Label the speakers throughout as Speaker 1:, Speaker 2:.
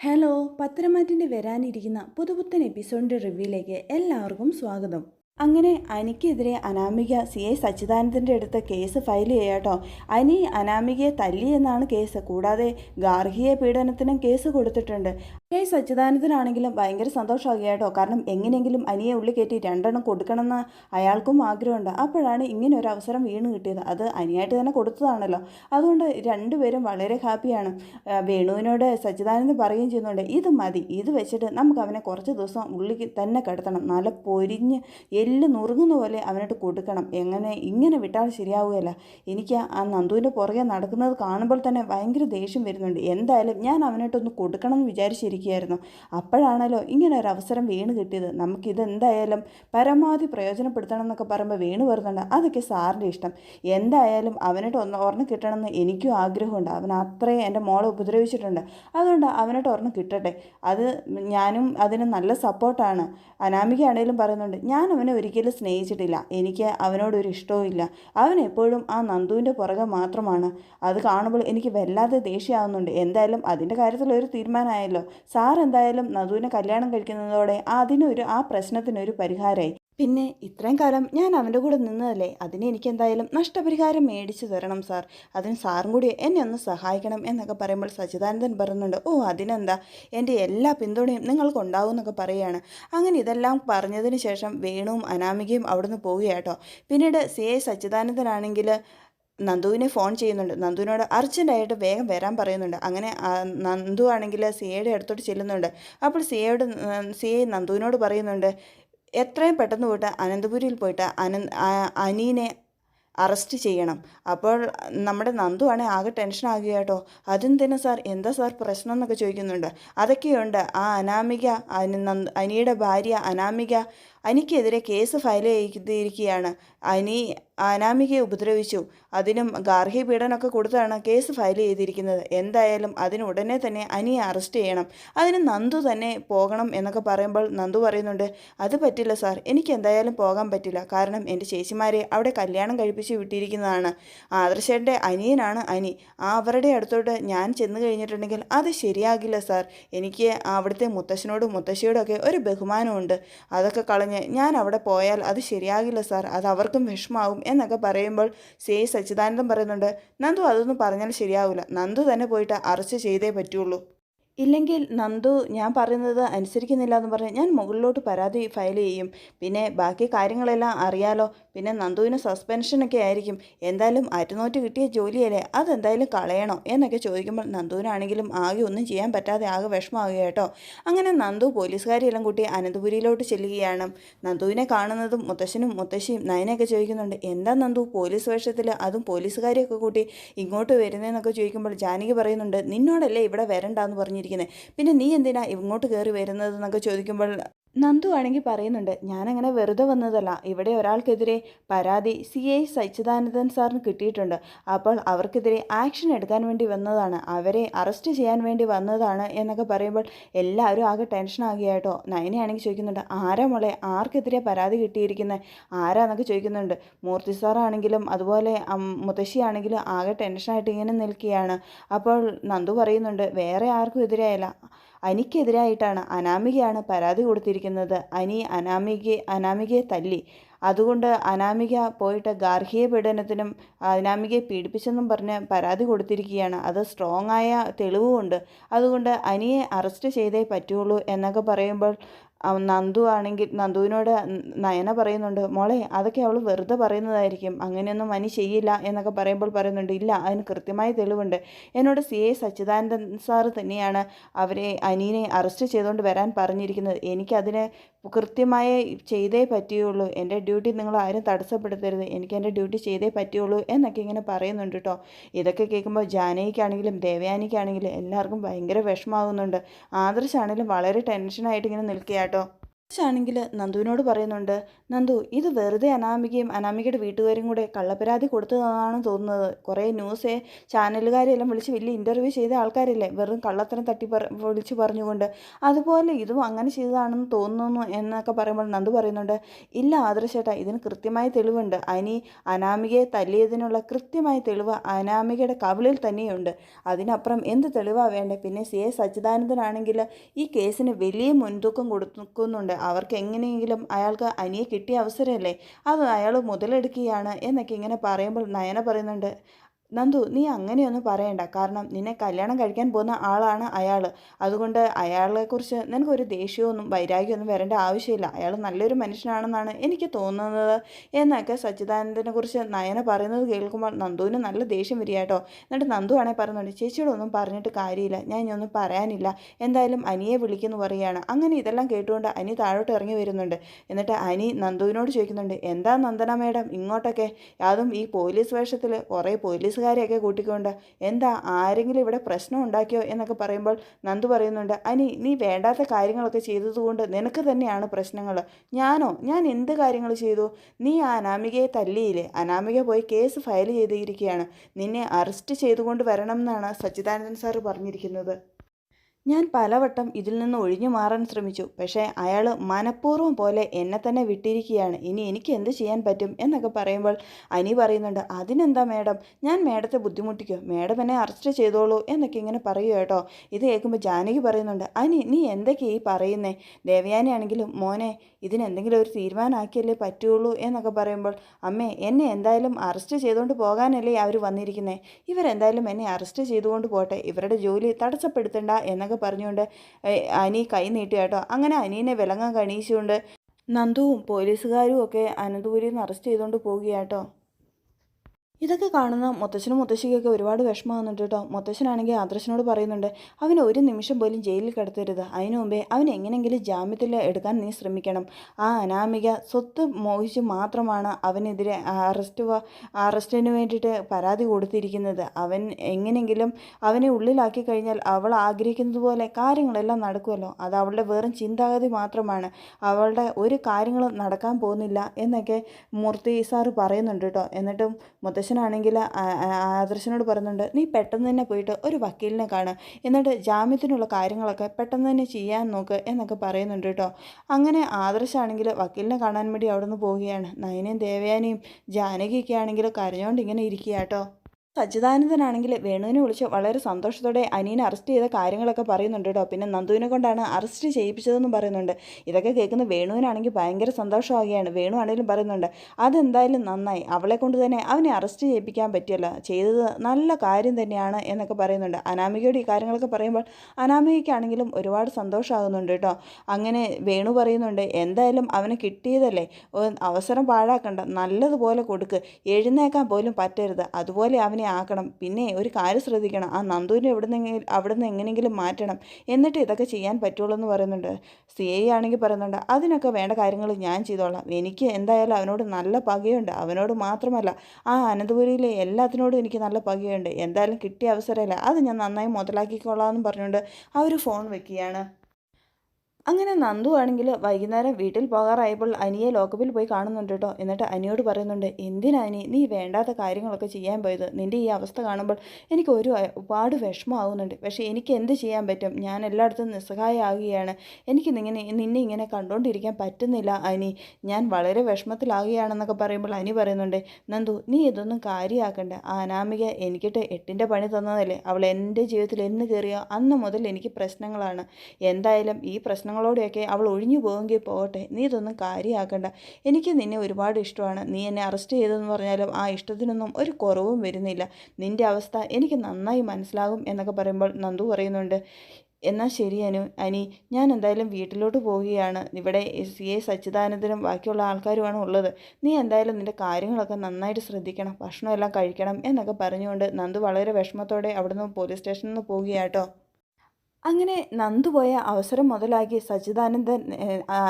Speaker 1: Hello പത്രമാറ്റിന്റെ വരാനിരിക്കുന്ന പുതുപുത്തൻ എപ്പിസോഡിന്റെ റിവ്യൂയിലേക്ക് എല്ലാവർക്കും സ്വാഗതം. അങ്ങനെ അനിക്കെതിരെ അനാമിക സി ഐ സച്ചിദാനന്ദന്റെ അടുത്ത് കേസ് ഫയൽ ചെയ്യാട്ടോ അനി അനാമികയെ തല്ലി എന്നാണ് കേസ്. കൂടാതെ ഗാർഹിക പീഡനത്തിനും കേസ് കൊടുത്തിട്ടുണ്ട്. കെ സച്ചിദാനന്ദനാണെങ്കിലും ഭയങ്കര സന്തോഷമാകുക കാരണം എങ്ങനെയെങ്കിലും അനിയെ ഉള്ളി കയറ്റി രണ്ടെണ്ണം കൊടുക്കണമെന്ന് അയാൾക്കും ആഗ്രഹമുണ്ട്. അപ്പോഴാണ് ഇങ്ങനെ ഒരു അവസരം വീണ് കിട്ടിയത്. അത് അനിയായിട്ട് തന്നെ കൊടുത്തതാണല്ലോ. അതുകൊണ്ട് രണ്ടുപേരും വളരെ ഹാപ്പിയാണ്. വേണുവിനോട് സച്ചിദാനന്ദൻ പറയുകയും ചെയ്യുന്നുണ്ട്. ഇത് മതി. ഇത് വെച്ചിട്ട് നമുക്ക് അവനെ കുറച്ച് ദിവസം ഉള്ളിൽ തന്നെ കിടത്തണം. നല്ല പൊരിഞ്ഞ് എല്ല് നുറുങ്ങുന്ന പോലെ അവനോട്ട് കൊടുക്കണം. എങ്ങനെ? ഇങ്ങനെ വിട്ടാൽ ശരിയാവുകയല്ല. എനിക്ക് ആ നന്ദുവിന്റെ പുറകെ നടക്കുന്നത് കാണുമ്പോൾ തന്നെ ഭയങ്കര ദേഷ്യം വരുന്നുണ്ട്. എന്തായാലും ഞാൻ അവനോട്ടൊന്ന് കൊടുക്കണം എന്ന് വിചാരിച്ചിരിക്കുകയായിരുന്നു. അപ്പോഴാണല്ലോ ഇങ്ങനെ ഒരു അവസരം വീണ് കിട്ടിയത്. നമുക്കിത് എന്തായാലും പരമാവധി പ്രയോജനപ്പെടുത്തണം എന്നൊക്കെ പറയുമ്പോൾ വീണ് വരുന്നുണ്ട്. അതൊക്കെ സാറിന്റെ ഇഷ്ടം. എന്തായാലും അവനോട്ട് ഒന്ന് ഓർമ്മ കിട്ടണമെന്ന് എനിക്കും ആഗ്രഹമുണ്ട്. അവൻ അത്രയും എന്റെ മോളെ ഉപദ്രവിച്ചിട്ടുണ്ട്. അതുകൊണ്ട് അവനോട്ട് ഓർമ്മ കിട്ടട്ടെ. അത് ഞാനും അതിന് നല്ല സപ്പോർട്ടാണ് അനാമികയാണേലും പറയുന്നുണ്ട്. ഞാൻ അവനെ ഒരിക്കലും സ്നേഹിച്ചിട്ടില്ല. എനിക്ക് അവനോടൊരു ഇഷ്ടവും ഇല്ല. അവൻ എപ്പോഴും ആ നന്ദുവിന്റെ പുറകെ മാത്രമാണ്. അത് കാണുമ്പോൾ എനിക്ക് വല്ലാതെ ദേഷ്യമാവുന്നുണ്ട്. എന്തായാലും അതിന്റെ കാര്യത്തിൽ ഒരു തീരുമാനമായല്ലോ. സാർ എന്തായാലും നന്ദുവിനെ കല്യാണം കഴിക്കുന്നതോടെ അതിനൊരു ആ പ്രശ്നത്തിനൊരു പരിഹാരമായി പിന്നെ ഇത്രയും കാലം ഞാൻ അവന്റെ കൂടെ നിന്നതല്ലേ? അതിന് എനിക്ക് എന്തായാലും നഷ്ടപരിഹാരം മേടിച്ചു തരണം സാർ. അതിന് സാറും കൂടി എന്നെ ഒന്ന് സഹായിക്കണം എന്നൊക്കെ പറയുമ്പോൾ സച്ചിദാനന്ദൻ പറയുന്നുണ്ട് ഓ അതിനെന്താ? എന്റെ എല്ലാ പിന്തുണയും നിങ്ങൾക്ക് ഉണ്ടാവും എന്നൊക്കെ പറയുകയാണ്. അങ്ങനെ ഇതെല്ലാം പറഞ്ഞതിന് ശേഷം വേണുവും അനാമികയും അവിടുന്ന് പോവുകയാട്ടോ. പിന്നീട് സി എ സച്ചിദാനന്ദനാണെങ്കിൽ നന്ദുവിനെ ഫോൺ ചെയ്യുന്നുണ്ട്. നന്ദുവിനോട് അർജന്റായിട്ട് വേഗം വരാൻ പറയുന്നുണ്ട്. അങ്ങനെ നന്ദു ആണെങ്കിൽ സിയയുടെ അടുത്തോട്ട് ചെല്ലുന്നുണ്ട്. അപ്പോൾ സിയയോട് സി എ നന്ദുവിനോട് പറയുന്നുണ്ട് എത്രയും പെട്ടെന്ന് പോയിട്ട് അനന്തപുരിയിൽ പോയിട്ട് അനന്ത് അനീനെ അറസ്റ്റ് ചെയ്യണം. അപ്പോൾ നമ്മുടെ നന്ദു ആണെങ്കിൽ ആകെ ടെൻഷൻ ആകുക കേട്ടോ. അതെന്തിനു സാർ എന്താ സാർ പ്രശ്നം എന്നൊക്കെ ചോദിക്കുന്നുണ്ട്. അതൊക്കെയുണ്ട്. ആ അനാമിക അനി അനിയുടെ ഭാര്യ അനാമിക അനിക്കെതിരെ കേസ് ഫയൽ ചെയ്തിരിക്കുകയാണ്. അനി അനാമികയെ ഉപദ്രവിച്ചു. അതിനും ഗാർഹിക പീഡനമൊക്കെ കൊടുത്താണ് കേസ് ഫയൽ ചെയ്തിരിക്കുന്നത്. എന്തായാലും അതിന് ഉടനെ തന്നെ അനിയെ അറസ്റ്റ് ചെയ്യണം. അതിന് നന്ദു തന്നെ പോകണം എന്നൊക്കെ പറയുമ്പോൾ നന്ദു പറയുന്നുണ്ട് അത് പറ്റില്ല സാർ. എനിക്ക് എന്തായാലും പോകാൻ പറ്റില്ല. കാരണം എന്റെ ചേച്ചിമാരെ അവിടെ കല്യാണം കഴിപ്പിച്ച് വിട്ടിരിക്കുന്നതാണ്. ആദർശന്റെ അനിയനാണ് അനി. ആ അവരുടെ അടുത്തോട്ട് ഞാൻ ചെന്ന് കഴിഞ്ഞിട്ടുണ്ടെങ്കിൽ അത് ശരിയാകില്ല സാർ. എനിക്ക് അവിടുത്തെ മുത്തശ്ശനോടും മുത്തശ്ശിയോടും ഒക്കെ ഒരു ബഹുമാനമുണ്ട്. അതൊക്കെ കളഞ്ഞ് ഞാൻ അവിടെ പോയാൽ അത് ശരിയാകില്ല സാർ. അത് അവർക്കും വിഷമാവും എന്നൊക്കെ പറയുമ്പോൾ സി. ഐ സച്ചിദാനന്ദം പറയുന്നുണ്ട് നന്ദു അതൊന്നും പറഞ്ഞാൽ ശരിയാവില്ല നന്ദു തന്നെ പോയിട്ട് അറസ്റ്റ് ചെയ്തേ പറ്റുള്ളൂ. ഇല്ലെങ്കിൽ നന്ദു ഞാൻ പറയുന്നത് അനുസരിക്കുന്നില്ല എന്ന് പറഞ്ഞ് ഞാൻ മുകളിലോട്ട് പരാതി ഫയൽ ചെയ്യും. പിന്നെ ബാക്കി കാര്യങ്ങളെല്ലാം അറിയാലോ. പിന്നെ നന്ദുവിന് സസ്പെൻഷനൊക്കെ ആയിരിക്കും. എന്തായാലും അറ്റുനോറ്റ് കിട്ടിയ ജോലിയല്ലേ? അതെന്തായാലും കളയണോ? എന്നൊക്കെ ചോദിക്കുമ്പോൾ നന്ദുവിനാണെങ്കിലും ആകെ ഒന്നും ചെയ്യാൻ പറ്റാതെ ആകെ വിഷമാവുക കേട്ടോ. അങ്ങനെ നന്ദു പോലീസുകാരെല്ലാം കൂട്ടി അനന്തപുരിയിലോട്ട് ചെല്ലുകയാണ്. നന്ദുവിനെ കാണുന്നതും മുത്തശ്ശനും മുത്തശ്ശിയും നയനൊക്കെ ചോദിക്കുന്നുണ്ട് എന്താ നന്ദു പോലീസ് വേഷത്തിൽ അതും പോലീസുകാരെയൊക്കെ കൂട്ടി ഇങ്ങോട്ട് വരുന്നതെന്നൊക്കെ ചോദിക്കുമ്പോൾ ജാനകി പറയുന്നുണ്ട് നിന്നോടല്ലേ ഇവിടെ വരണ്ടെന്ന് പറഞ്ഞിരിക്കുന്നത് പിന്നെ നീ എന്തിനാ ഇങ്ങോട്ട് കയറി വരുന്നത് എന്നൊക്കെ ചോദിക്കുമ്പോൾ നന്ദു ആണെങ്കിൽ പറയുന്നുണ്ട് ഞാനങ്ങനെ വെറുതെ വന്നതല്ല. ഇവിടെ ഒരാൾക്കെതിരെ പരാതി സി ഐ സച്ചിദാനന്ദൻ സാറിന് കിട്ടിയിട്ടുണ്ട്. അപ്പോൾ അവർക്കെതിരെ ആക്ഷൻ എടുക്കാൻ വേണ്ടി വന്നതാണ്. അവരെ അറസ്റ്റ് ചെയ്യാൻ വേണ്ടി വന്നതാണ് എന്നൊക്കെ പറയുമ്പോൾ എല്ലാവരും ആകെ ടെൻഷൻ ആകുകയാട്ടോ നയനയാണെങ്കിൽ ചോദിക്കുന്നുണ്ട് ആരാ മോളെ? ആർക്കെതിരെ പരാതി കിട്ടിയിരിക്കുന്നത് ആരാന്നൊക്കെ ചോദിക്കുന്നുണ്ട്. മൂർത്തി സാറാണെങ്കിലും അതുപോലെ മുത്തശ്ശിയാണെങ്കിലും ആകെ ടെൻഷനായിട്ട് ഇങ്ങനെ നിൽക്കുകയാണ്. അപ്പോൾ നന്ദു പറയുന്നുണ്ട് വേറെ ആർക്കും എതിരെയല്ല. അനിക്കെതിരായിട്ടാണ് അനാമികയാണ് പരാതി കൊടുത്തിരിക്കുന്നത്. അനി അനാമികയെ അനാമികയെ തല്ലി. അതുകൊണ്ട് അനാമിക പോയിട്ട് ഗാർഹിക പീഡനത്തിനും അനാമികയെ പീഡിപ്പിച്ചെന്നും പറഞ്ഞ് പരാതി കൊടുത്തിരിക്കുകയാണ്. അത് സ്ട്രോങ് ആയ തെളിവുമുണ്ട്. അതുകൊണ്ട് അനിയെ അറസ്റ്റ് ചെയ്തേ പറ്റുള്ളൂ എന്നൊക്കെ പറയുമ്പോൾ നന്ദു ആണെങ്കിൽ നന്ദുവിനോട് നയന പറയുന്നുണ്ട് മോളെ അതൊക്കെ അവൾ വെറുതെ പറയുന്നതായിരിക്കും. അങ്ങനെയൊന്നും മനി ചെയ്യില്ല എന്നൊക്കെ പറയുമ്പോൾ പറയുന്നുണ്ട് ഇല്ല അതിന് കൃത്യമായ തെളിവുണ്ട്. എന്നോട് സി. എ. സച്ചിദാനന്ദൻ സാറ് തന്നെയാണ് അവരെ അനീനെ അറസ്റ്റ് ചെയ്തുകൊണ്ട് വരാൻ പറഞ്ഞിരിക്കുന്നത്. എനിക്കതിന് കൃത്യമായി ചെയ്തേ പറ്റുകയുള്ളൂ എന്റെ ഡ്യൂട്ടി നിങ്ങൾ ആരും തടസ്സപ്പെടുത്തരുത്. എനിക്ക് എന്റെ ഡ്യൂട്ടി ചെയ്തേ പറ്റുകയുള്ളൂ എന്നൊക്കെ ഇങ്ങനെ പറയുന്നുണ്ട് കേട്ടോ. ഇതൊക്കെ കേൾക്കുമ്പോൾ ജാനകിക്കാണെങ്കിലും ദേവയാനിക്കാണെങ്കിലും എല്ലാവർക്കും ഭയങ്കര വിഷമാകുന്നുണ്ട് ആദർശാണെങ്കിലും വളരെ ടെൻഷനായിട്ട് ഇങ്ങനെ നിൽക്കുക കേട്ടോ. ആണെങ്കിൽ നന്ദുവിനോട് പറയുന്നുണ്ട് നന്ദു ഇത് വെറുതെ അനാമികയും അനാമികയുടെ വീട്ടുകാരും കൂടെ കള്ളപ്പരാതി കൊടുത്തതാണെന്ന് തോന്നുന്നത്. കുറേ ന്യൂസ് ചാനലുകാരെല്ലാം വിളിച്ച് വലിയ ഇന്റർവ്യൂ ചെയ്ത ആൾക്കാരില്ലേ? വെറും കള്ളത്തരം തട്ടി വിളിച്ച് പറഞ്ഞുകൊണ്ട്. അതുപോലെ ഇതും അങ്ങനെ ചെയ്തതാണെന്ന് തോന്നുന്നു എന്നൊക്കെ പറയുമ്പോൾ നന്ദു പറയുന്നുണ്ട് ഇല്ല ആദർശേട്ടാ ഇതിന് കൃത്യമായ തെളിവുണ്ട്. അനി അനാമികയെ തല്ലിയതിനുള്ള കൃത്യമായ തെളിവ് അനാമികയുടെ കവിളിൽ തന്നെയുണ്ട്. അതിനപ്പുറം എന്ത് തെളിവാണ് വേണ്ടത് പിന്നെ സി എ സച്ചിദാനന്ദനാണെങ്കിൽ ഈ കേസിന് വലിയ മുൻതൂക്കം കൊടുക്കുന്നുണ്ട്. അവർക്ക് എങ്ങനെയെങ്കിലും അയാൾക്ക് അനിയെ കിട്ടിയ അവസരമല്ലേ? അത് അയാൾ മുതലെടുക്കുകയാണ് എന്നൊക്കെ ഇങ്ങനെ പറയുമ്പോൾ നയന പറയുന്നുണ്ട് നന്ദു നീ അങ്ങനെയൊന്നും പറയണ്ട. കാരണം നിന്നെ കല്യാണം കഴിക്കാൻ പോകുന്ന ആളാണ് അയാൾ അതുകൊണ്ട് അയാളെക്കുറിച്ച് നിനക്കൊരു ദേഷ്യമൊന്നും വൈരാഗ്യമൊന്നും വരേണ്ട ആവശ്യമില്ല. അയാൾ നല്ലൊരു മനുഷ്യനാണെന്നാണ് എനിക്ക് തോന്നുന്നത്. എന്നൊക്കെ സച്ചിദാനന്ദനെ കുറിച്ച് നയന പറയുന്നത് കേൾക്കുമ്പോൾ നന്ദുവിന് നല്ല ദേഷ്യം വരിക കേട്ടോ. എന്നിട്ട് നന്ദു ആണെങ്കിൽ പറയുന്നുണ്ട് ചേച്ചിയോടൊന്നും പറഞ്ഞിട്ട് കാര്യമില്ല. ഞാൻ ഇനിയൊന്നും പറയാനില്ല. എന്തായാലും അനിയെ വിളിക്കുന്നു പറയുകയാണ്. അങ്ങനെ ഇതെല്ലാം കേട്ടുകൊണ്ട് അനി താഴോട്ട് ഇറങ്ങി വരുന്നുണ്ട്. എന്നിട്ട് അനി നന്ദുവിനോട് ചോദിക്കുന്നുണ്ട് എന്താ നന്ദന മേഡം ഇങ്ങോട്ടൊക്കെ? അതും ഈ പോലീസ് വേഷത്തിൽ കുറേ പോലീസുകാരെയൊക്കെ കൂട്ടിക്കൊണ്ട് എന്താ ആരെങ്കിലും ഇവിടെ പ്രശ്നം ഉണ്ടാക്കിയോ? എന്നൊക്കെ പറയുമ്പോൾ നന്ദു പറയുന്നുണ്ട് അനി നീ വേണ്ടാത്ത കാര്യങ്ങളൊക്കെ ചെയ്തതുകൊണ്ട് നിനക്ക് തന്നെയാണ് പ്രശ്നങ്ങൾ ഞാനോ? ഞാൻ എന്ത് കാര്യങ്ങൾ ചെയ്തു? നീ ആ അനാമികയെ തല്ലിയില്ലേ? അനാമിക പോയി കേസ് ഫയൽ ചെയ്തിരിക്കുകയാണ്. നിന്നെ അറസ്റ്റ് ചെയ്തുകൊണ്ട് വരണം എന്നാണ് സച്ചിദാനന്ദൻ സാർ പറഞ്ഞിരിക്കുന്നത്. ഞാൻ പലവട്ടം ഇതിൽ നിന്ന് ഒഴിഞ്ഞു മാറാൻ ശ്രമിച്ചു. പക്ഷേ അയാൾ മനഃപൂർവം പോലെ എന്നെ തന്നെ വിട്ടിരിക്കുകയാണ്. ഇനി എനിക്ക് എന്ത് ചെയ്യാൻ പറ്റും എന്നൊക്കെ പറയുമ്പോൾ അനി പറയുന്നുണ്ട് അതിനെന്താ മേഡം? ഞാൻ മേഡത്തെ ബുദ്ധിമുട്ടിക്കോ. മേഡം എന്നെ അറസ്റ്റ് ചെയ്തോളൂ എന്നൊക്കെ ഇങ്ങനെ പറയുക കേട്ടോ. ഇത് കേൾക്കുമ്പോൾ ജാനകി പറയുന്നുണ്ട് അനി നീ എന്തൊക്കെയാ ഈ പറയുന്നേ? ദേവയാനി ആണെങ്കിലും മോനെ ഇതിനെന്തെങ്കിലും ഒരു തീരുമാനമാക്കിയല്ലേ പറ്റുള്ളൂ എന്നൊക്കെ പറയുമ്പോൾ അമ്മേ എന്നെ എന്തായാലും അറസ്റ്റ് ചെയ്തുകൊണ്ട് പോകാനല്ലേ അവർ വന്നിരിക്കുന്നത് ഇവരെന്തായാലും എന്നെ അറസ്റ്റ് ചെയ്തുകൊണ്ട് പോട്ടെ ഇവരുടെ ജോലി തടസ്സപ്പെടുത്തണ്ട എന്നൊക്കെ പറഞ്ഞുകൊണ്ട് അനി കൈ നീട്ടി കേട്ടോ. അങ്ങനെ അനീനെ വിലങ്ങാൻ കണീച്ചുകൊണ്ട് നന്ദുവും പോലീസുകാരും ഒക്കെ അനന്തപുരിയിൽ നിന്ന് അറസ്റ്റ് ചെയ്തുകൊണ്ട് പോവുകയാട്ടോ ഇതൊക്കെ കാണുന്ന മുത്തശ്ശനും മുത്തശ്ശിക്കൊക്കെ ഒരുപാട് വിഷമമാകുന്നുണ്ട് കേട്ടോ. മുത്തശ്ശനാണെങ്കിൽ ആദർശനോട് പറയുന്നുണ്ട് അവനെ ഒരു നിമിഷം പോലും ജയിലിൽ കിടത്തരുത്. അതിനു മുമ്പേ അവൻ എങ്ങനെയെങ്കിലും ജാമ്യത്തിൽ എടുക്കാൻ നീ ശ്രമിക്കണം. ആ അനാമിക സ്വത്ത് മോഹിച്ച് മാത്രമാണ് അവനെതിരെ അറസ്റ്റ് അറസ്റ്റിന് വേണ്ടിയിട്ട് പരാതി കൊടുത്തിരിക്കുന്നത്. അവൻ എങ്ങനെയെങ്കിലും അവനെ ഉള്ളിലാക്കി കഴിഞ്ഞാൽ അവൾ ആഗ്രഹിക്കുന്നത് പോലെ കാര്യങ്ങളെല്ലാം നടക്കുമല്ലോ. അത് അവളുടെ വെറും ചിന്താഗതി മാത്രമാണ്. അവളുടെ ഒരു കാര്യങ്ങളും നടക്കാൻ പോകുന്നില്ല എന്നൊക്കെ മൂർത്തി സാറ് പറയുന്നുണ്ട് കേട്ടോ. എന്നിട്ടും മുത്തശ്ശി അച്ഛനാണെങ്കിൽ ആദർശനോട് പറയുന്നുണ്ട് നീ പെട്ടെന്ന് തന്നെ പോയിട്ട് ഒരു വക്കീലിനെ കാണുക എന്നിട്ട് ജാമ്യത്തിനുള്ള കാര്യങ്ങളൊക്കെ പെട്ടെന്ന് തന്നെ ചെയ്യാൻ നോക്ക് എന്നൊക്കെ പറയുന്നുണ്ട് കേട്ടോ. അങ്ങനെ ആദർശാണെങ്കിൽ വക്കീലിനെ കാണാൻ വേണ്ടി അവിടെ നിന്ന് പോവുകയാണ്. നയനയും ദേവയാനിയും ജാനകിയൊക്കെ ആണെങ്കിൽ കരഞ്ഞുകൊണ്ട് ഇങ്ങനെ ഇരിക്കുക കേട്ടോ. സച്ചിദാനന്ദനാണെങ്കിൽ വേണുവിനെ വിളിച്ച് വളരെ സന്തോഷത്തോടെ അനിയനെ അറസ്റ്റ് ചെയ്ത കാര്യങ്ങളൊക്കെ പറയുന്നുണ്ട് കേട്ടോ. പിന്നെ നന്ദുവിനെ കൊണ്ടാണ് അറസ്റ്റ് ചെയ്യിപ്പിച്ചതെന്നും പറയുന്നുണ്ട്. ഇതൊക്കെ കേൾക്കുന്ന വേണുവിനാണെങ്കിൽ ഭയങ്കര സന്തോഷമാവുകയാണ്. വേണു ആണെങ്കിലും പറയുന്നുണ്ട് അതെന്തായാലും നന്നായി. അവളെ കൊണ്ട് തന്നെ അവനെ അറസ്റ്റ് ചെയ്യിപ്പിക്കാൻ പറ്റിയല്ല. ചെയ്തത് നല്ല കാര്യം തന്നെയാണ് എന്നൊക്കെ പറയുന്നുണ്ട്. അനാമികയുടെ ഈ കാര്യങ്ങളൊക്കെ പറയുമ്പോൾ അനാമികയ്ക്കാണെങ്കിലും ഒരുപാട് സന്തോഷമാകുന്നുണ്ട് കേട്ടോ. അങ്ങനെ വേണു പറയുന്നുണ്ട് എന്തായാലും അവന് കിട്ടിയതല്ലേ? അവസരം പാഴാക്കണ്ട. നല്ലതുപോലെ കൊടുക്ക്. എഴുന്നേക്കാൻ പോലും പറ്റരുത്. അതുപോലെ അവനെ ആക്കണം. പിന്നെ ഒരു കാര്യം ശ്രദ്ധിക്കണം. ആ നന്ദുവിനെ എവിടെ നിന്ന് അവിടെ നിന്ന് എങ്ങനെയെങ്കിലും മാറ്റണം. എന്നിട്ട് ഇതൊക്കെ ചെയ്യാൻ പറ്റുള്ളൂ എന്ന് പറയുന്നുണ്ട്. സി ഐ ആണെങ്കിൽ പറയുന്നുണ്ട് അതിനൊക്കെ വേണ്ട കാര്യങ്ങൾ ഞാൻ ചെയ്തോളാം. എനിക്ക് എന്തായാലും അവനോട് നല്ല പകയുണ്ട്. അവനോട് മാത്രമല്ല ആ അനന്തപുരിയിലെ എല്ലാത്തിനോടും എനിക്ക് നല്ല പകയുണ്ട്. എന്തായാലും കിട്ടിയ അവസരമല്ല. അത് ഞാൻ നന്നായി മുതലാക്കിക്കോളാം എന്ന് പറഞ്ഞുകൊണ്ട് അവർ ഫോൺ വെക്കുകയാണ്. അങ്ങനെ നന്ദു ആണെങ്കിൽ വൈകുന്നേരം വീട്ടിൽ പോകാറായപ്പോൾ അനിയെ ലോക്കപ്പിൽ പോയി കാണുന്നുണ്ട് കേട്ടോ എന്നിട്ട് അനിയോട് പറയുന്നുണ്ട് എന്തിനാ അനി? നീ വേണ്ടാത്ത കാര്യങ്ങളൊക്കെ ചെയ്യാൻ പോയത്. നിന്റെ ഈ അവസ്ഥ കാണുമ്പോൾ എനിക്ക് ഒരു ഒരുപാട് വിഷമമാകുന്നുണ്ട് പക്ഷേ എനിക്ക് എന്ത് ചെയ്യാൻ പറ്റും? ഞാൻ എല്ലായിടത്തും നിസ്സഹായമാകുകയാണ് എനിക്ക് നിങ്ങനെ നിന്നെ ഇങ്ങനെ കണ്ടുകൊണ്ടിരിക്കാൻ പറ്റുന്നില്ല അനി. ഞാൻ വളരെ വിഷമത്തിലാകുകയാണെന്നൊക്കെ പറയുമ്പോൾ അനി പറയുന്നുണ്ട് നന്ദു നീ ഇതൊന്നും കാര്യമാക്കണ്ട അനാമിക എനിക്കിട്ട് എട്ടിന്റെ പണി തന്നതല്ലേ. അവൾ എന്റെ ജീവിതത്തിൽ എന്ന് കയറിയോ? അന്ന് മുതൽ എനിക്ക് പ്രശ്നങ്ങളാണ്. എന്തായാലും ഈ പ്രശ്നങ്ങൾ പ്രശ്നങ്ങളോടെയൊക്കെ അവൾ ഒഴിഞ്ഞു പോകുമെങ്കിൽ പോകട്ടെ. നീ ഇതൊന്നും കാര്യമാക്കണ്ട എനിക്ക് നിന്നെ ഒരുപാട് ഇഷ്ടമാണ്. നീ എന്നെ അറസ്റ്റ് ചെയ്തതെന്ന് പറഞ്ഞാലും ആ ഇഷ്ടത്തിനൊന്നും ഒരു കുറവും വരുന്നില്ല. നിന്റെ അവസ്ഥ എനിക്ക് നന്നായി മനസ്സിലാകും എന്നൊക്കെ പറയുമ്പോൾ നന്ദു പറയുന്നുണ്ട്. എന്നാൽ ശരി അനു. അനി ഞാൻ എന്തായാലും വീട്ടിലോട്ട് പോവുകയാണ്. ഇവിടെ സി എ സച്ചിദാനന്ദനും ബാക്കിയുള്ള ആൾക്കാരുമാണ് ഉള്ളത്. നീ എന്തായാലും നിന്റെ കാര്യങ്ങളൊക്കെ നന്നായിട്ട് ശ്രദ്ധിക്കണം. ഭക്ഷണമെല്ലാം കഴിക്കണം എന്നൊക്കെ പറഞ്ഞുകൊണ്ട് നന്ദു വളരെ വിഷമത്തോടെ അവിടുന്ന് പോലീസ് സ്റ്റേഷനിൽ നിന്ന് പോവുകയാട്ടോ അങ്ങനെ നന്ദു പോയ അവസരം മുതലാക്കി സച്ചിദാനന്ദൻ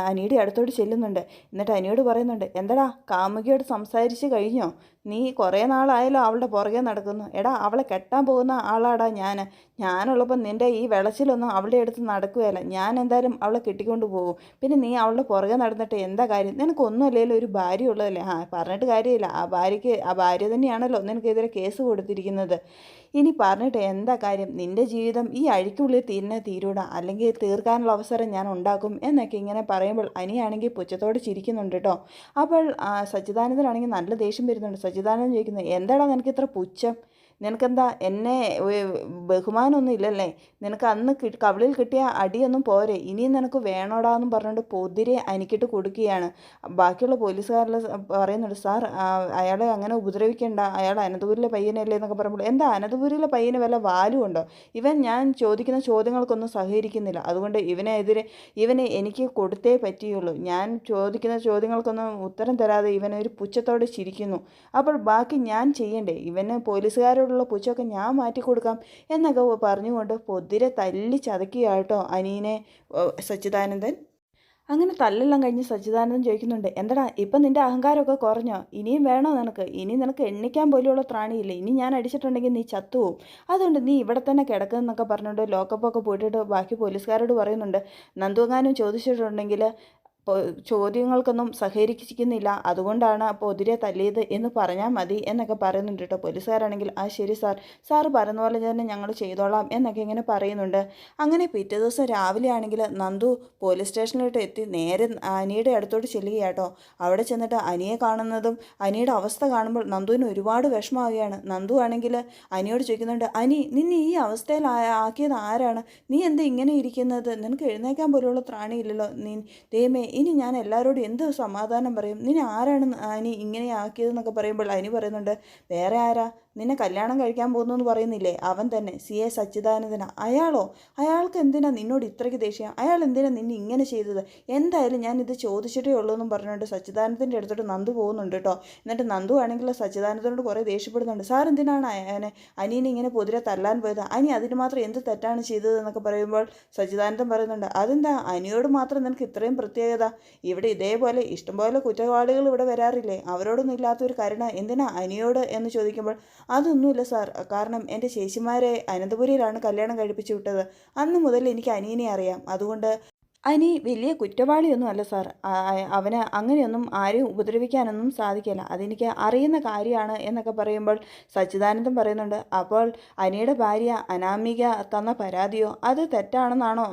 Speaker 1: അനിയുടെ അടുത്തോട്ട് ചെല്ലുന്നുണ്ട്. എന്നിട്ട് അനിയോട് പറയുന്നുണ്ട് എന്തടാ കാമുകിയോട് സംസാരിച്ച് കഴിഞ്ഞോ? നീ കുറേ നാളായാലും അവളുടെ പുറകെ നടക്കുന്നു. എടാ അവളെ കെട്ടാൻ പോകുന്ന ആളാടാ ഞാൻ ഞാനുള്ളപ്പം നിന്റെ ഈ വിളച്ചിലൊന്നും അവളുടെ അടുത്ത് നടക്കുകയല്ല. ഞാൻ എന്തായാലും അവളെ കെട്ടിക്കൊണ്ട് പോകും. പിന്നെ നീ അവളുടെ പുറകെ നടന്നിട്ട് എന്താ കാര്യം? നിനക്കൊന്നും നിനക്കൊന്നുമല്ലേലും ഒരു ഭാര്യ ഉള്ളതല്ലേ? ആ പറഞ്ഞിട്ട് കാര്യമില്ല. ആ ഭാര്യയ്ക്ക് ആ ഭാര്യ തന്നെയാണല്ലോ നിനക്കെതിരെ കേസ് കൊടുത്തിരിക്കുന്നത്. ഇനി പറഞ്ഞിട്ട് എന്താ കാര്യം? നിന്റെ ജീവിതം ഈ അഴിക്കുള്ളിൽ തീരുന്ന തീരൂടാ. അല്ലെങ്കിൽ തീർക്കാനുള്ള അവസരം ഞാൻ ഉണ്ടാക്കും എന്നൊക്കെ ഇങ്ങനെ പറയുമ്പോൾ അനിയാണെങ്കിൽ പുച്ഛത്തോടെ ചിരിക്കുന്നുണ്ട് കേട്ടോ. അപ്പോൾ സച്ചിദാനന്ദനാണെങ്കിൽ നല്ല ദേഷ്യം വരുന്നുണ്ട്. സച്ചിദാനന്ദൻ ചോദിക്കുന്നത് എന്താടാ നിനക്ക് ഇത്ര പുച്ഛം? നിനക്കെന്താ? എന്നെ ബഹുമാനമൊന്നും ഇല്ലല്ലേ? നിനക്ക് അന്ന് കവിളിൽ കിട്ടിയ അടിയൊന്നും പോരെ. ഇനിയും നിനക്ക് വേണോടാ എന്നും പറഞ്ഞുകൊണ്ട് പൊതിരെ അനിക്കിട്ട് കൊടുക്കുകയാണ്. ബാക്കിയുള്ള പോലീസുകാരെല്ലാം സ- പറയുന്നുണ്ട് സാർ അയാളെ അങ്ങനെ ഉപദ്രവിക്കേണ്ട. അയാൾ അനന്തപുരിലെ പയ്യനല്ലേ എന്നൊക്കെ പറയുമ്പോൾ എന്താ? അനന്തപുരിയിലെ പയ്യന് വല്ല വാലും ഉണ്ടോ? ഇവൻ ഞാൻ ചോദിക്കുന്ന ചോദ്യങ്ങൾക്കൊന്നും സഹകരിക്കുന്നില്ല. അതുകൊണ്ട് ഇവനെതിരെ ഇവനെ എനിക്ക് കൊടുത്തേ പറ്റിയുള്ളൂ. ഞാൻ ചോദിക്കുന്ന ചോദ്യങ്ങൾക്കൊന്നും ഉത്തരം തരാതെ ഇവനൊരു പുച്ഛത്തോടെ ചിരിക്കുന്നു. അപ്പോൾ ബാക്കി ഞാൻ ചെയ്യണ്ടേ? ഇവന് പോലീസുകാരോടുള്ള പുച്ഛമൊക്കെ ഞാൻ മാറ്റി കൊടുക്കാം എന്നൊക്കെ പറഞ്ഞുകൊണ്ട് പൊതിരെ തല്ലി ചതക്കുകയാട്ടോ അനീനെ സച്ചിദാനന്ദൻ. അങ്ങനെ തല്ലെല്ലാം കഴിഞ്ഞ് സച്ചിദാനന്ദൻ ചോദിക്കുന്നുണ്ട് എന്തടാ ഇപ്പം നിന്റെ അഹങ്കാരമൊക്കെ കുറഞ്ഞോ? ഇനിയും വേണോ നിനക്ക്? ഇനി നിനക്ക് എണ്ണിക്കാൻ പോലെയുള്ള ത്രാണിയില്ല? ഇനി ഞാൻ അടിച്ചിട്ടുണ്ടെങ്കിൽ നീ ചത്തുവും അതുകൊണ്ട് നീ ഇവിടെ തന്നെ കിടക്കുന്നൊക്കെ പറഞ്ഞുകൊണ്ട് ലോക്കപ്പൊക്കെ പോയിട്ടിട്ട് ബാക്കി പോലീസുകാരോട് പറയുന്നുണ്ട് നന്ദുങ്ങാനും ചോദിച്ചിട്ടുണ്ടെങ്കിൽ ചോദ്യങ്ങൾക്കൊന്നും സഹകരിക്കുന്നില്ല അതുകൊണ്ടാണ് പൊതിരെ തല്ലിയത് എന്ന് പറഞ്ഞാൽ മതി എന്നൊക്കെ പറയുന്നുണ്ട് കേട്ടോ പോലീസുകാരാണെങ്കിൽ. ആ ശരി സാർ. സാറ് പറയുന്ന പോലെ തന്നെ ഞങ്ങൾ ചെയ്തോളാം എന്നൊക്കെ ഇങ്ങനെ പറയുന്നുണ്ട്. അങ്ങനെ പിറ്റേ ദിവസം രാവിലെ ആണെങ്കിൽ നന്ദു പോലീസ് സ്റ്റേഷനിലോട്ട് എത്തി നേരെ അനിയുടെ അടുത്തോട്ട് ചെല്ലുകയാട്ടോ അവിടെ ചെന്നിട്ട് അനിയെ കാണുന്നതും അനിയുടെ അവസ്ഥ കാണുമ്പോൾ നന്ദുവിന് ഒരുപാട് വിഷമമാവുകയാണ്. നന്ദു ആണെങ്കിൽ അനിയോട് ചോദിക്കുന്നുണ്ട് അനി നിന്നെ ഈ അവസ്ഥയിൽ ആക്കിയത് ആരാണ്? നീ എന്താ ഇങ്ങനെ ഇരിക്കുന്നത്? നിനക്ക് എഴുന്നേക്കാൻ പോലുള്ള ത്രാണിയില്ലല്ലോ നീ ദൈവമേ ഇനി ഞാൻ എല്ലാവരോടും എന്ത് സമാധാനം പറയും? നിന്നെ ആരാണ് അനി ഇങ്ങനെ ആക്കിയതെന്നൊക്കെ പറയുമ്പോൾ അനി പറയുന്നുണ്ട് വേറെ ആരാ? നിന്നെ കല്യാണം കഴിക്കാൻ പോകുന്നു എന്ന് പറയുന്നില്ലേ? അവൻ തന്നെ. സി. എ. സച്ചിദാനന്ദന. അയാളോ? അയാൾക്ക് എന്തിനാ നിന്നോട് ഇത്രയ്ക്ക് ദേഷ്യം? അയാൾ എന്തിനാ നിന്നെ ഇങ്ങനെ ചെയ്തത്? എന്തായാലും ഞാൻ ഇത് ചോദിച്ചിട്ടേ ഉള്ളൂ എന്നും പറഞ്ഞുകൊണ്ട് സച്ചിദാനന്ദന്റെ അടുത്തോട്ട് നന്ദു പോകുന്നുണ്ട് കേട്ടോ. എന്നിട്ട് നന്ദു ആണെങ്കിൽ സച്ചിദാനന്ദനോട് കുറേ ദേഷ്യപ്പെടുന്നുണ്ട്. സാർ എന്തിനാണ് അയനെ? അനിയനെ ഇങ്ങനെ പൊതിരെ തല്ലാൻ പോയത്? അനി അതിന് മാത്രം എന്ത് തെറ്റാണ് ചെയ്തത് എന്നൊക്കെ പറയുമ്പോൾ സച്ചിദാനന്ദൻ പറയുന്നുണ്ട് അതെന്താ? അനിയോട് മാത്രം നിനക്ക് ഇത്രയും പ്രത്യേകത? ഇവിടെ ഇതേപോലെ ഇഷ്ടംപോലെ കുറ്റവാളികൾ ഇവിടെ വരാറില്ലേ? അവരോടൊന്നും ഇല്ലാത്തൊരു കരുണ എന്തിനാ അനിയോട്? എന്ന് ചോദിക്കുമ്പോൾ അതൊന്നുമില്ല സാർ. കാരണം എന്റെ ചേച്ചിമാരെ അനന്തപുരിയിലാണ് കല്യാണം കഴിപ്പിച്ചു വിട്ടത്. അന്ന് മുതൽ എനിക്ക് അനിയനെ അറിയാം. അതുകൊണ്ട് അനി വലിയ കുറ്റവാളിയൊന്നും അല്ല സാർ. അവന് അങ്ങനെയൊന്നും ആരെയും ഉപദ്രവിക്കാനൊന്നും സാധിക്കില്ല. അതെനിക്ക് അറിയുന്ന കാര്യമാണ് എന്നൊക്കെ പറയുമ്പോൾ സച്ചിദാനന്ദം പറയുന്നുണ്ട്. അപ്പോൾ അനിയുടെ ഭാര്യ അനാമിക തന്ന പരാതിയോ അത് തെറ്റാണെന്നാണോ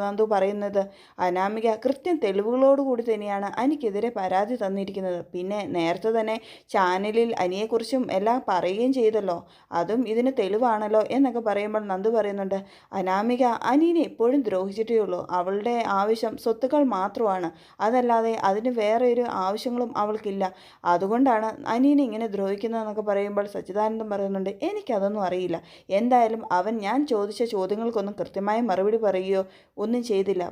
Speaker 1: നന്ദു പറയുന്നത്? അനാമിക കൃത്യം തെളിവുകളോട് കൂടി തന്നെയാണ് അനിക്കെതിരെ പരാതി തന്നിരിക്കുന്നത്. പിന്നെ നേരത്തെ തന്നെ ചാനലിൽ അനിയെക്കുറിച്ചും എല്ലാം പറയുകയും ചെയ്തല്ലോ. അതും ഇതിന് തെളിവാണല്ലോ എന്നൊക്കെ പറയുമ്പോൾ നന്ദു പറയുന്നുണ്ട്. അനാമിക അനീനെ എപ്പോഴും ദ്രോഹിച്ചിട്ടേ ഉള്ളൂ അവളുടെ ആവശ്യം സ്വത്തുക്കൾ മാത്രമാണ്. അതല്ലാതെ അതിന് വേറെ ഒരു ആവശ്യങ്ങളും അവൾക്കില്ല. അതുകൊണ്ടാണ് അനിയനെ ഇങ്ങനെ ദ്രോഹിക്കുന്നതെന്നൊക്കെ പറയുമ്പോൾ സച്ചിദാനന്ദൻ പറയുന്നുണ്ട് എനിക്കതൊന്നും അറിയില്ല. എന്തായാലും അവൻ ഞാൻ ചോദിച്ച ചോദ്യങ്ങൾക്കൊന്നും കൃത്യമായ മറുപടി പറയുകയോ ഒന്നും ചെയ്തില്ല.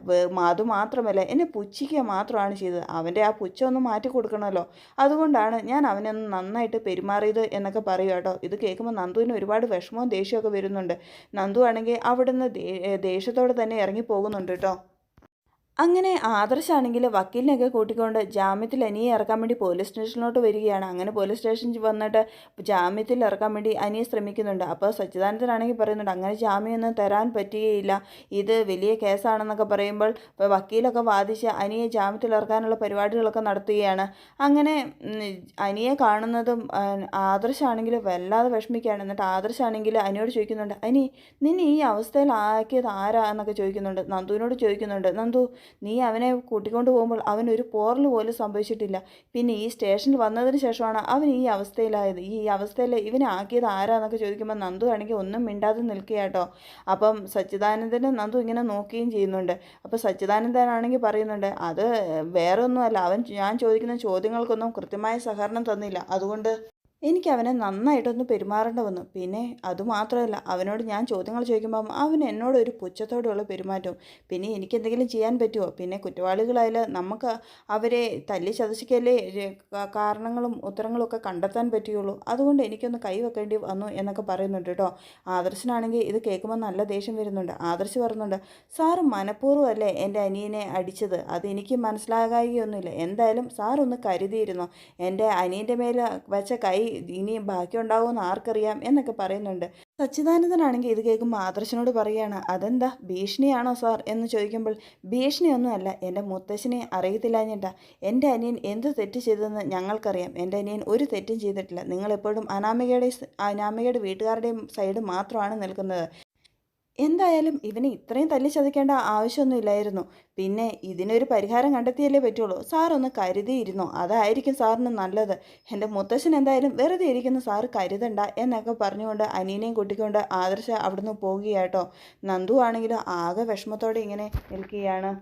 Speaker 1: അത് മാത്രമല്ല എന്നെ പുച്ഛിക്കുക മാത്രമാണ് ചെയ്തത്. അവന്റെ ആ പുച്ഛമൊന്നും മാറ്റി കൊടുക്കണമല്ലോ. അതുകൊണ്ടാണ് ഞാൻ അവനൊന്ന് നന്നായിട്ട് പെരുമാറിയത് എന്നൊക്കെ പറയും കേട്ടോ. ഇത് കേൾക്കുമ്പോൾ നന്ദുവിന് ഒരുപാട് വിഷമവും ദേഷ്യമൊക്കെ വരുന്നുണ്ട്. നന്ദു ആണെങ്കിൽ അവിടുന്ന് ദേഷ്യത്തോടെ തന്നെ ഇറങ്ങി പോകുന്നുണ്ട് കേട്ടോ. അങ്ങനെ ആദർശാണെങ്കിൽ വക്കീലിനെയൊക്കെ കൂട്ടിക്കൊണ്ട് ജാമ്യത്തിൽ അനിയെ ഇറക്കാൻ വേണ്ടി പോലീസ് സ്റ്റേഷനിലോട്ട് വരികയാണ്. അങ്ങനെ പോലീസ് സ്റ്റേഷനിൽ വന്നിട്ട് ജാമ്യത്തിൽ ഇറക്കാൻ വേണ്ടി അനിയെ ശ്രമിക്കുന്നുണ്ട്. അപ്പോൾ സച്ചിദാനന്ദനാണെങ്കിൽ പറയുന്നുണ്ട് അങ്ങനെ ജാമ്യമൊന്നും തരാൻ പറ്റുകയില്ല. ഇത് വലിയ കേസാണെന്നൊക്കെ പറയുമ്പോൾ ഇപ്പോൾ വക്കീലൊക്കെ വാദിച്ച് അനിയെ ജാമ്യത്തിൽ ഇറക്കാനുള്ള പരിപാടികളൊക്കെ നടത്തുകയാണ്. അങ്ങനെ അനിയെ കാണുന്നതും ആദർശാണെങ്കിൽ വല്ലാതെ വിഷമിക്കുകയാണ്. എന്നിട്ട് ആദർശാണെങ്കിൽ അനിയോട് ചോദിക്കുന്നുണ്ട് അനി നിന്നെ ഈ അവസ്ഥയിൽ ആക്കിയത് ആരാ? എന്നൊക്കെ ചോദിക്കുന്നുണ്ട്. നന്ദുവിനോട് ചോദിക്കുന്നുണ്ട് നന്ദു നീ അവനെ കൂട്ടിക്കൊണ്ട് പോകുമ്പോൾ അവനൊരു പോറൽ പോലും സംഭവിച്ചിട്ടില്ല. പിന്നെ ഈ സ്റ്റേഷനിൽ വന്നതിന് ശേഷമാണ് അവൻ ഈ അവസ്ഥയിലായത്. ഈ അവസ്ഥയിൽ ഇവനെ ആക്കിയത് ആരാന്നൊക്കെ ചോദിക്കുമ്പോൾ നന്ദു ആണെങ്കിൽ ഒന്നും മിണ്ടാതെ നിൽക്കുക കേട്ടോ അപ്പം സച്ചിദാനന്ദനെ നന്ദു ഇങ്ങനെ നോക്കുകയും ചെയ്യുന്നുണ്ട്. അപ്പോൾ സച്ചിദാനന്ദനാണെങ്കിൽ പറയുന്നുണ്ട് അത് വേറെ ഒന്നുമല്ല അവൻ ഞാൻ ചോദിക്കുന്ന ചോദ്യങ്ങൾക്കൊന്നും കൃത്യമായ സഹകരണം തന്നില്ല. അതുകൊണ്ട് എനിക്ക് അവനെ നന്നായിട്ടൊന്ന് പെരുമാറേണ്ട വന്നു പിന്നെ അതുമാത്രമല്ല അവനോട് ഞാൻ ചോദ്യങ്ങൾ ചോദിക്കുമ്പം അവൻ എന്നോട് ഒരു പുച്ഛത്തോടെയുള്ള പെരുമാറ്റവും. പിന്നെ എനിക്ക് എന്തെങ്കിലും ചെയ്യാൻ പറ്റുമോ പിന്നെ കുറ്റവാളികളായാൽ നമുക്ക് അവരെ തല്ലി ചതച്ചിക്കല്ലേ കാരണങ്ങളും ഉത്തരങ്ങളും ഒക്കെ കണ്ടെത്താൻ പറ്റുകയുള്ളൂ. അതുകൊണ്ട് എനിക്കൊന്ന് കൈവെക്കേണ്ടി വന്നു എന്നൊക്കെ പറയുന്നുണ്ട് കേട്ടോ. ആദർശനാണെങ്കിൽ ഇത് കേൾക്കുമ്പോൾ നല്ല ദേഷ്യം വരുന്നുണ്ട്. ആദർശ് പറയുന്നുണ്ട് സാറ് മനഃപൂർവമല്ലേ എന്റെ അനിയനെ അടിച്ചത്? അതെനിക്ക് മനസ്സിലാകായികയൊന്നുമില്ല. എന്തായാലും സാറൊന്ന് കരുതിയിരുന്നു? എന്റെ അനിയന്റെ മേലെ വെച്ച കൈ ഇനി ബാക്കി ഉണ്ടാവുമെന്ന് ആർക്കറിയാം എന്നൊക്കെ പറയുന്നുണ്ട്. സച്ചിദാനന്ദനാണെങ്കിൽ ഇത് കേൾക്കുമ്പോൾ ആദർശനോട് പറയുകയാണ് അതെന്താ ഭീഷണിയാണോ സാർ? എന്ന് ചോദിക്കുമ്പോൾ ഭീഷണിയൊന്നുമല്ല എന്റെ മുത്തശ്ശനെ അറിയത്തില്ലാഞ്ഞിട്ടാ എന്റെ അനിയൻ എന്ത് തെറ്റ് ചെയ്തതെന്ന് ഞങ്ങൾക്കറിയാം. എന്റെ അനിയൻ ഒരു തെറ്റും ചെയ്തിട്ടില്ല. നിങ്ങളെപ്പോഴും അനാമികയുടെ അനാമികയുടെ വീട്ടുകാരുടെയും സൈഡ് മാത്രമാണ് നിൽക്കുന്നത്. എന്തായാലും ഇവനെ ഇത്രയും തല്ലി ചതിക്കേണ്ട ആവശ്യമൊന്നുമില്ലായിരുന്നു. പിന്നെ ഇതിനൊരു പരിഹാരം കണ്ടെത്തിയല്ലേ പറ്റുള്ളൂ. സാറൊന്ന് കരുതിയിരുന്നോ? അതായിരിക്കും സാറിന് നല്ലത്. എന്റെ മുത്തശ്ശൻ എന്തായാലും വെറുതെ ഇരിക്കുന്ന. സാറ് കരുതണ്ട എന്നൊക്കെ പറഞ്ഞുകൊണ്ട് അനിയനെയും കൂട്ടിക്കൊണ്ട് ആദർശ അവിടുന്ന് പോകുകയാട്ടോ നന്ദു ആണെങ്കിലും ആകെ വിഷമത്തോടെ ഇങ്ങനെ നിൽക്കുകയാണ്.